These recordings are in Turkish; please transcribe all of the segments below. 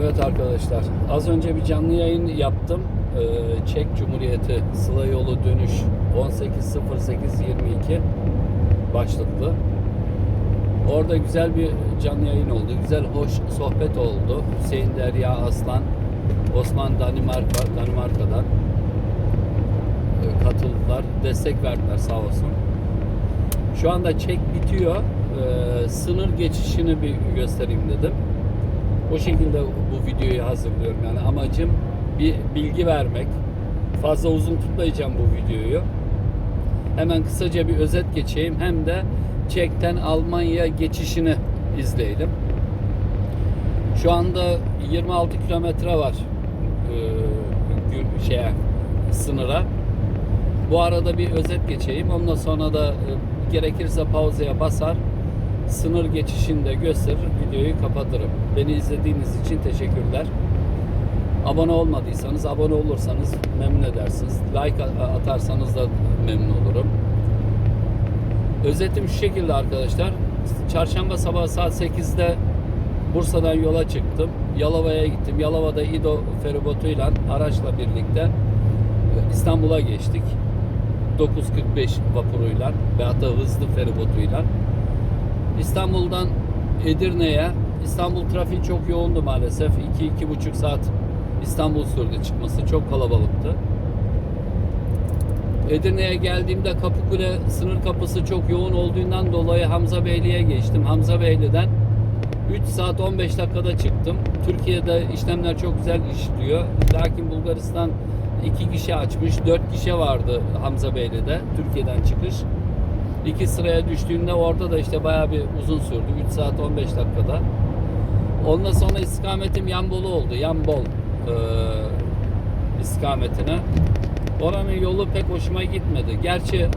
Evet arkadaşlar, az önce bir canlı yayın yaptım. Ee, Çek Cumhuriyeti Sıla Yolu Dönüş 18.08.22 başlıklı. Orada güzel bir canlı yayın oldu. Güzel, hoş sohbet oldu. Hüseyin Derya Aslan, Osman Danimarka, Danimarka'dan e, katıldılar. Destek verdiler sağ olsun. Şu anda çek bitiyor. Ee, sınır geçişini bir göstereyim dedim. O şekilde bu videoyu hazırlıyorum. Yani amacım bir bilgi vermek. Fazla uzun tutmayacağım bu videoyu. Hemen kısaca bir özet geçeyim. Hem de Çek'ten Almanya geçişini izleyelim. Şu anda 26 kilometre var e, şeye sınıra. Bu arada bir özet geçeyim. Ondan sonra da e, gerekirse pauzaya basar. Sınır geçişini de gösterir. Videoyu kapatırım. Beni izlediğiniz için teşekkürler. Abone olmadıysanız abone olursanız memnun edersiniz. Like atarsanız da memnun olurum. Özetim şu şekilde arkadaşlar. Çarşamba sabahı saat 8'de Bursa'dan yola çıktım. Yalova'ya gittim. Yalova'da İdo feribotuyla araçla birlikte İstanbul'a geçtik. 9.45 vapuruyla ve hatta hızlı feribotuyla. İstanbul'dan Edirne'ye İstanbul trafiği çok yoğundu maalesef. 2-2,5 saat İstanbul sürdü çıkması. Çok kalabalıktı. Edirne'ye geldiğimde Kapıkule sınır kapısı çok yoğun olduğundan dolayı Hamza Beyli'ye geçtim. Hamza Beyli'den 3 saat 15 dakikada çıktım. Türkiye'de işlemler çok güzel işliyor. Lakin Bulgaristan iki gişe açmış. 4 gişe vardı Hamza Beyli'de Türkiye'den çıkış. İki sıraya düştüğünde orada da işte bayağı bir uzun sürdü. 3 saat 15 dakikada. Ondan sonra istikametim Yanbolu oldu. Yanbol e, istikametine. Oranın yolu pek hoşuma gitmedi. Gerçi e,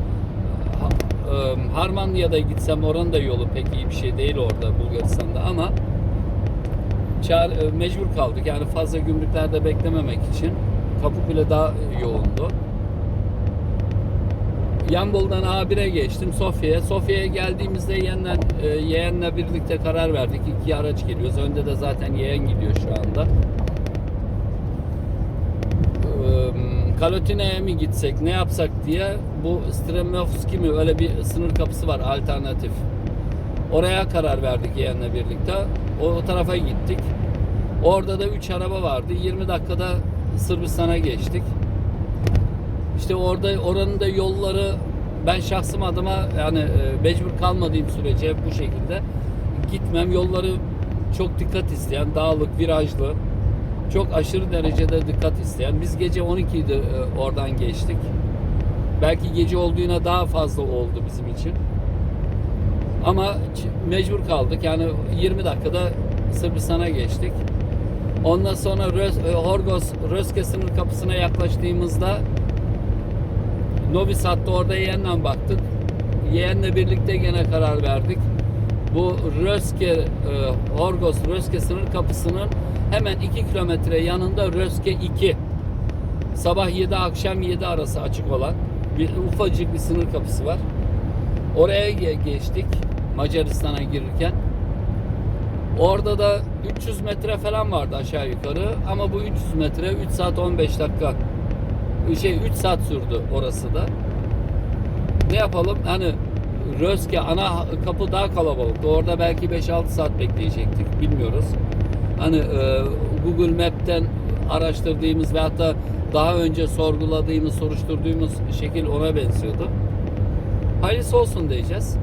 Harmanya'da gitsem oranın da yolu pek iyi bir şey değil orada Bulgaristan'da ama çağır, e, mecbur kaldık. Yani fazla gümrüklerde beklememek için. Kapıkule daha yoğundu. Yanbol'dan A1'e geçtim Sofya'ya. Sofya'ya geldiğimizde yeğenle, e, yeğenle birlikte karar verdik. İki araç geliyoruz. Önde de zaten yeğen gidiyor şu anda. Eee, Kalotine'ye mi gitsek ne yapsak diye bu Stremovski mi öyle bir sınır kapısı var alternatif. Oraya karar verdik yeğenle birlikte. O, o tarafa gittik. Orada da 3 araba vardı. 20 dakikada Sırbistan'a geçtik. İşte orada oranın da yolları ben şahsım adıma yani e, mecbur kalmadığım sürece bu şekilde gitmem. Yolları çok dikkat isteyen, dağlık, virajlı. Çok aşırı derecede dikkat isteyen. Biz gece 12'de e, oradan geçtik. Belki gece olduğuna daha fazla oldu bizim için. Ama mecbur kaldık. Yani 20 dakikada Sırbistan'a geçtik. Ondan sonra Rös- e, Horgos Röske sınır kapısına yaklaştığımızda Novi Sad'da orada yeğenle baktık. Yeğenle birlikte gene karar verdik. Bu Röske, e, Horgos Röske sınır kapısının hemen 2 kilometre yanında Röske 2. Sabah 7 akşam 7 arası açık olan bir ufacık bir sınır kapısı var. Oraya ge- geçtik Macaristan'a girirken. Orada da 300 metre falan vardı aşağı yukarı ama bu 300 metre 3 saat 15 dakika şey 3 saat sürdü orası da. Ne yapalım? Hani Röske ana kapı daha kalabalıktı. Orada belki 5-6 saat bekleyecektik. Bilmiyoruz. Hani e, Google Map'ten araştırdığımız ve hatta daha önce sorguladığımız, soruşturduğumuz şekil ona benziyordu. Hayırlısı olsun diyeceğiz.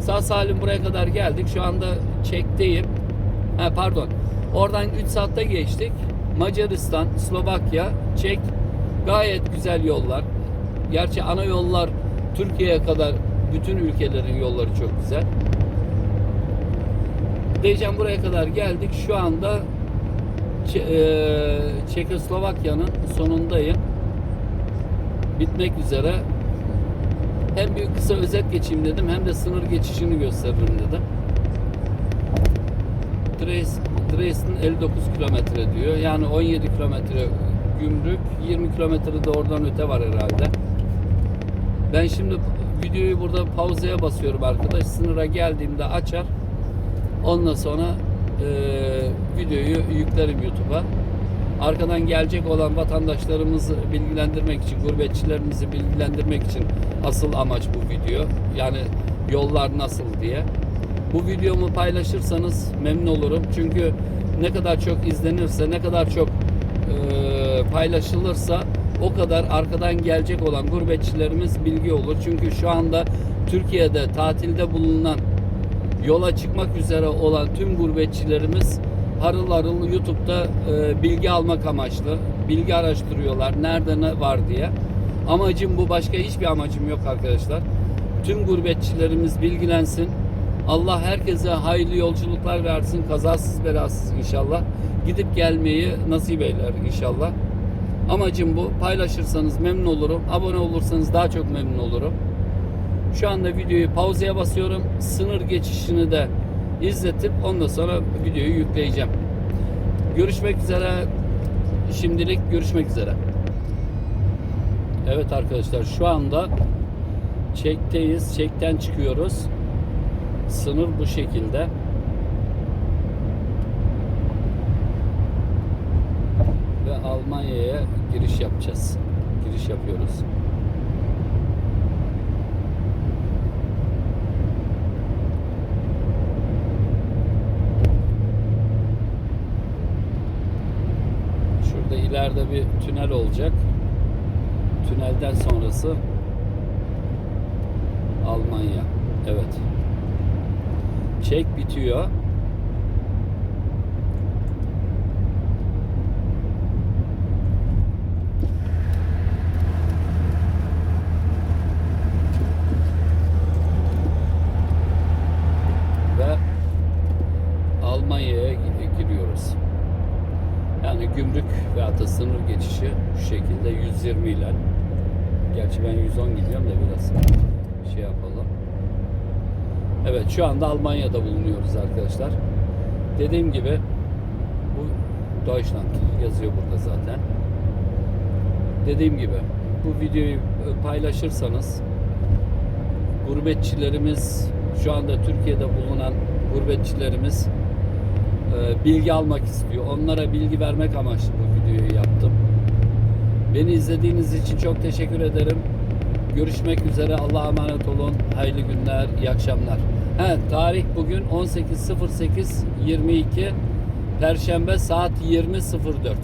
Sağ salim buraya kadar geldik. Şu anda çekteyim. Ha, pardon. Oradan 3 saatte geçtik. Macaristan, Slovakya, Çek gayet güzel yollar. Gerçi ana yollar Türkiye'ye kadar bütün ülkelerin yolları çok güzel. Diyeceğim buraya kadar geldik. Şu anda eee, Çekoslovakya'nın sonundayım. Bitmek üzere. Hem bir kısa özet geçeyim dedim hem de sınır geçişini gösteririm dedim. Dres- Dresden 59 kilometre diyor. Yani 17 kilometre gümrük, 20 kilometre de oradan öte var herhalde. Ben şimdi videoyu burada pauzaya basıyorum arkadaş. Sınıra geldiğimde açar. Ondan sonra eee videoyu yüklerim YouTube'a. Arkadan gelecek olan vatandaşlarımızı bilgilendirmek için, gurbetçilerimizi bilgilendirmek için asıl amaç bu video. Yani yollar nasıl diye. Bu videomu paylaşırsanız memnun olurum. Çünkü ne kadar çok izlenirse, ne kadar çok e, paylaşılırsa o kadar arkadan gelecek olan gurbetçilerimiz bilgi olur. Çünkü şu anda Türkiye'de tatilde bulunan yola çıkmak üzere olan tüm gurbetçilerimiz harıl harıl YouTube'da e, bilgi almak amaçlı bilgi araştırıyorlar. Nerede ne var diye. Amacım bu. Başka hiçbir amacım yok arkadaşlar. Tüm gurbetçilerimiz bilgilensin. Allah herkese hayırlı yolculuklar versin. Kazasız belasız inşallah. Gidip gelmeyi nasip eyler inşallah. Amacım bu. Paylaşırsanız memnun olurum. Abone olursanız daha çok memnun olurum. Şu anda videoyu pauzeye basıyorum. Sınır geçişini de izletip ondan sonra videoyu yükleyeceğim. Görüşmek üzere. Şimdilik görüşmek üzere. Evet arkadaşlar şu anda çekteyiz. Çekten çıkıyoruz. Sınır bu şekilde. Ve Almanya'ya giriş yapacağız. Giriş yapıyoruz. Şurada ileride bir tünel olacak. Tünelden sonrası Almanya. Evet. Çek bitiyor. Ve Almanya'ya gi- giriyoruz. Yani gümrük ve da geçişi şu şekilde 120 ile. Gerçi ben 110 gidiyorum da biraz şey yapalım. Evet şu anda Almanya'da bulunuyoruz arkadaşlar. Dediğim gibi bu Deutschland yazıyor burada zaten. Dediğim gibi bu videoyu paylaşırsanız gurbetçilerimiz şu anda Türkiye'de bulunan gurbetçilerimiz e, bilgi almak istiyor. Onlara bilgi vermek amaçlı bu videoyu yaptım. Beni izlediğiniz için çok teşekkür ederim. Görüşmek üzere. Allah'a emanet olun. Hayırlı günler, iyi akşamlar. He, tarih bugün 18.08.22 Perşembe saat 20.04.